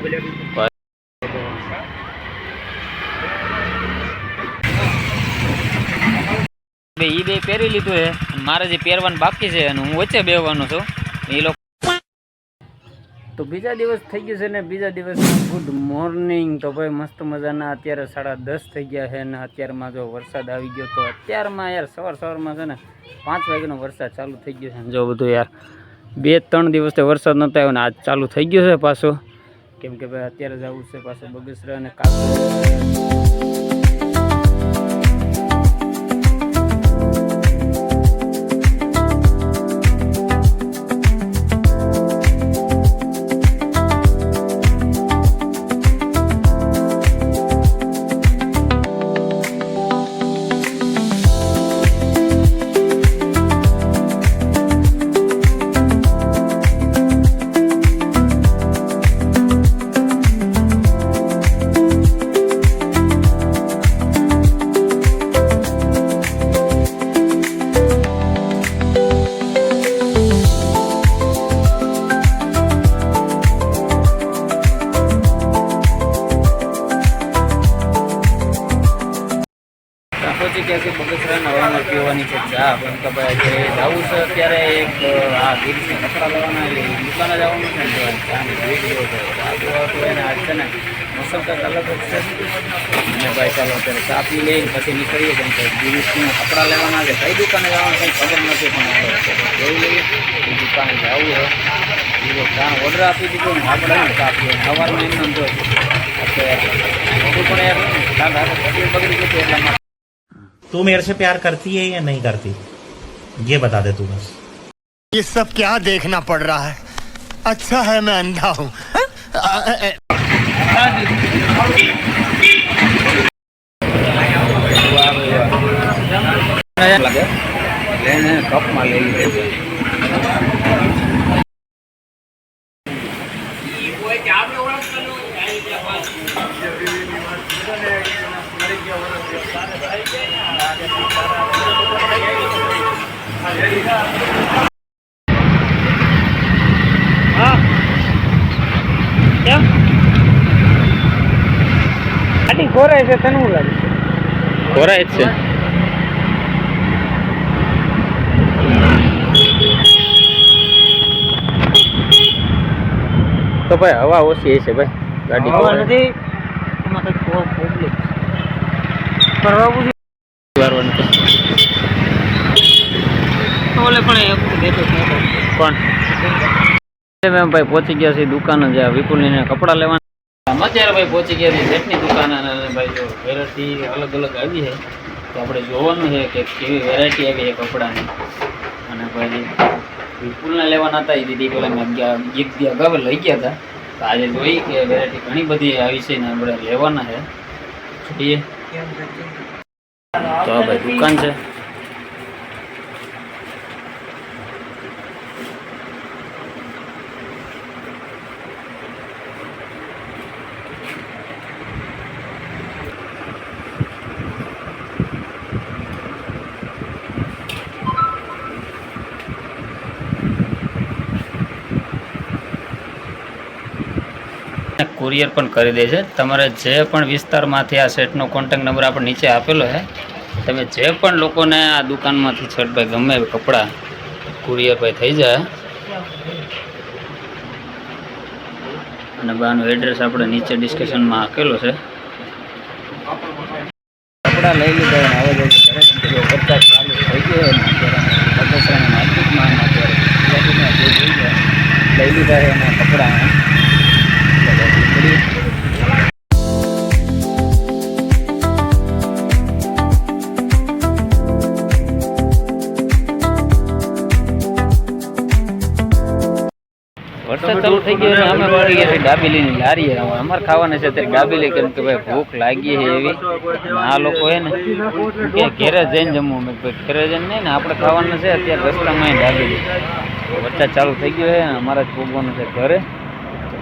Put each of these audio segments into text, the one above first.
બે, ઈ બે પહેરી લીધું છે. મારે જે પહેરવાનું બાકી છે અને હું વચ્ચે બેહવાનો છું એ લોકો તો બીજા દિવસ થઈ ગયું છે ને, બીજા દિવસ ગુડ મોર્નિંગ. તો ભાઈ મસ્ત મજાના. અત્યારે સાડા દસ થઈ ગયા છે ને અત્યારમાં જો વરસાદ આવી ગયો તો અત્યારમાં યાર સવાર સવારમાં છે ને, પાંચ વાગ્યાનો વરસાદ ચાલુ થઈ ગયો છે. જો બધું યાર, બે, ત્રણ દિવસથી વરસાદ નહોતો આવ્યો ને, આજ ચાલુ થઈ ગયો છે પાછો. કેમ કે ભાઈ અત્યારે જવું છે પાછું બગસરા અને કાપડ બગસરાના હવામાં પીવાની છે ચા પણ કે ભાઈ જે જવું છે અત્યારે એક આ ગીરીશને કપડાં લેવાના એ દુકાને જવાનું છે ને ચાની ભીડ જેવો છે. પીવા તો એને આજ છે ને મોસમ કંઈક અલગ જ છે. અને ભાઈ ચાલો અત્યારે ચા પી લઈને પછી નીકળીએ કેમ કે ગીરીશને કપડાં લેવાના છે. કઈ દુકાને જવાનું કંઈ ખબર નથી, પણ આપણે જોઈ લઈએ. એ દુકાને જવું છે. બીજો ચા ઓર્ડર આપી દીધો ને આપણે ને ચા પીએ. સવારમાં એમને જો. અત્યારે બધું પણ યાર બગડી ગયું એટલા तू मेरे से प्यार करती है या नहीं करती? ये बता दे तू बस। ये सब क्या देखना पड़ रहा है? अच्छा है मैं अंधा हूँ। हाँ? कप છે તને શું લાગે ખોરાય જ છે તો ભાઈ હવા ઓછી છે ભાઈ ગાડી હવા નથી એમાં કંઈક પ્રોબ્લેમ કરવાનું તો. ઓલે પણ એક કોણ ભાઈ પહોંચી ગયા છે દુકાન જ્યાં વિપુલની કપડાં લેવાના અત્યારે ભાઈ પહોંચી ગયા છે સેટની દુકાન અને ભાઈ જો વેરાયટી અલગ અલગ આવી છે. તો આપણે જોવાનું છે કે કેવી વેરાયટી આવી છે કપડાની. અને ભાઈ વિપુલના લેવાના હતા, એ દીદી પેલા મેં ગયા ગીત ગયા અગાઉ લઈ ગયા હતા. તો આજે જોઈ કે વેરાયટી ઘણી બધી આવી છે ને આપણે લેવાના છે. જોઈએ. તો ભાઈ દુકાન છે. કુરિયર પણ કરી દે છે. તમારે જે પણ વિસ્તારમાંથી આ સેટનો કોન્ટેક નંબર આપણે નીચે આપેલો છે, તમે જે પણ લોકોને આ દુકાનમાંથી શર્ટ ભાઈ ગમે કપડાં કુરિયર ભાઈ થઈ જાય. અને બાનું એડ્રેસ આપણે નીચે ડિસ્કશનમાં આપેલો છે. કપડાં લઈ લીધા ચાલુ થઈ ગયો માર્કેટમાં લઈ લીધા એના કપડાં. વરસાદ ચાલુ થઈ ગયો અમે વળી ગયા છે લારીએ. અમારે ખાવાના છે અત્યારે ગાબેલી કેમ કે ભાઈ ભૂખ લાગી છે એવી. આ લોકો હે ને ઘેરે જઈને જમવું. મેં ઘેરે જઈને નહીં આપણે ખાવાના છે અત્યારે રસ્તામાં દાબેલી વરસાદ ચાલુ થઈ ગયો છે અમારા જ ભોગવાનું છે ઘરે.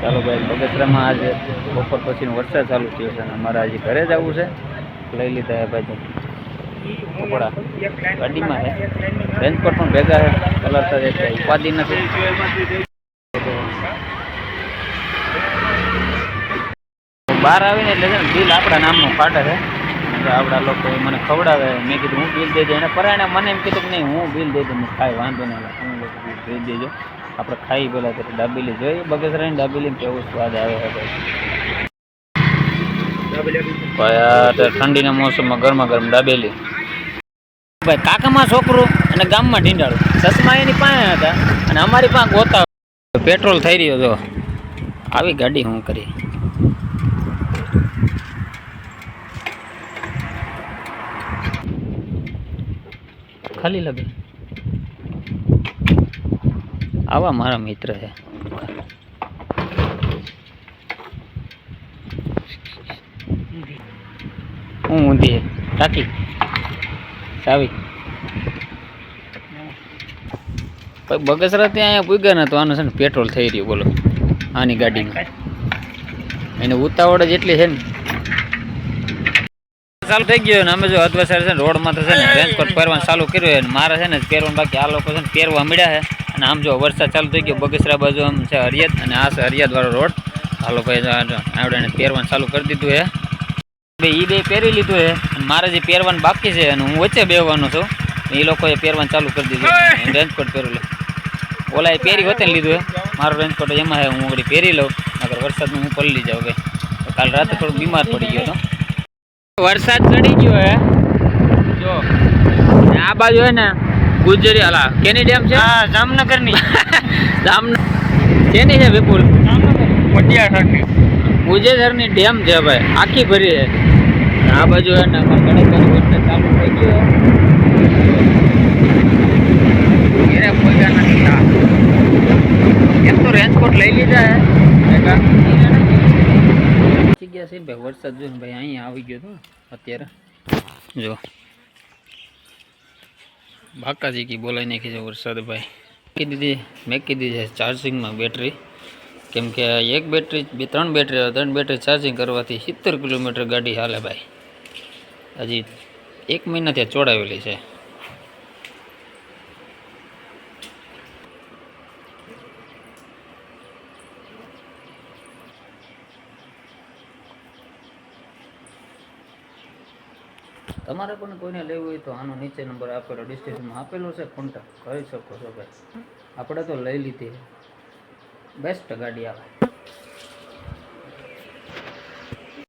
ચાલો ભાઈ, બગસરામાં આજે બપોર પછીનો વરસાદ ચાલુ થયો છે અને અમારે આજે ઘરે જ આવવું છે. લઈ લીધા ભાઈ કપડા. ગાડીમાં છે. રેનકોટ પણ ભેગા છે. કલર સાથે ઉપાધિ નથી. બહાર આવીને એટલે છે ને બિલ આપણા નામનું ફાટે છે. આપણા લોકો મને ખવડાવે. મેં કીધું, હું બિલ દઈ દઉં એને પરાણે મને એમ કીધું કે, નહીં, હું બિલ દઈ દઉં. ખાઈ વાંધો નહીં તમે લોકો બિલ દઈ દેજો. આપણે ખાઈ પહેલાં તો દાબેલી જોઈ બગસરાની ડાબેલી કેવો સ્વાદ આવે છે. ભાઈ અત્યારે ઠંડીના મોસમમાં ગરમા ગરમ દાબેલી. ભાઈ, કાકામાં છોકરું અને ગામમાં ઢીંડાળું ચશ્મા એની પાસે હતા અને અમારી પાસે ગોતા પેટ્રોલ થઈ રહ્યો હતો આવી ગાડી હું કરી. ખાલી લાગે. આવા મારા મિત્ર છે. હું ઊંધી ટાંકી ચાવી બગસરા ત્યાં અહીંયા પૂગ્યા ને તો આનું છે ને પેટ્રોલ થઈ રહ્યું બોલો. આની ગાડીમાં એને ઉતાવળ જ એટલી છે ને. ચાલુ થઈ ગયો ને અમે જો અધવસર છે ને રોડમાં તો છે ને રેન્જકોટ પહેરવાનું ચાલુ કર્યું હોય મારે છે ને પહેરવાનું બાકી આ લોકો છે ને પહેરવા મળ્યા છે. અને આમ જો વરસાદ ચાલુ થઈ ગયો બગસરા બાજુ આમ છે હરિયાદ અને આ છે હરિયાદવાળો રોડ. આ લોકોએ આવડે પહેરવાનું ચાલુ કરી દીધું છે. બે એ બે પહેરી લીધું છે અને મારે જે પહેરવાનું બાકી છે અને હું વચ્ચે બેહવાનો છું એ લોકોએ પહેરવાનું ચાલુ કરી દીધું રેન્જકોટ પહેરેલું લે. ઓલા એ પહેરી વચ્ચે લીધું હે મારો રેન્જકોટ એમાં છે હું આગળ પહેરી લઉં. નકર વરસાદમાં હું પલળી જાઉં કે કાલ રાતે થોડું બીમાર પડી ગયો હતો. વરસાદ ચડી ગયો હે. જો. આ બાજુ હે ને ગુજરી અલા કેની ડેમ છે? હા જામનગરની. જામનગર કેની છે વિપુલ? ઠંડી ઉજેસરની ડેમ છે ભાઈ. આખી ભરી છે. આ બાજુ હે ને ગણેશ વરસાદ ચાલુ થઈ ગયો ઘેરે પહોંચ્યા નથી. એમ તો રેન્જકોટ લઈ લીધા હે. ગયા છે. ભાઈ, વરસાદ જો ભાઈ અહીંયા આવી ગયો તો, અત્યારે. જો. બાકાજી કી બોલાવી નાખી છે વરસાદ, ભાઈ. મૂકી દીધી મેં કીધી છે ચાર્જિંગમાં બેટરી કેમ કે એક બેટરી બે, ત્રણ બેટરી ત્રણ બેટરી ચાર્જિંગ કરવાથી સિત્તેર કિલોમીટર ગાડી હાલે, ભાઈ. હજી એક મહિના ત્યાં ચોડાવેલી છે. તમારે પણ કોઈને લેવું હોય તો આનો નીચે નંબર આપેલો ડિસ્ક્રિપ્શનમાં આપેલો છે કોન્ટેક્ટ કરી શકો છો ભાઈ. આપણે તો લઈ લીધી બેસ્ટ ગાડી આવે.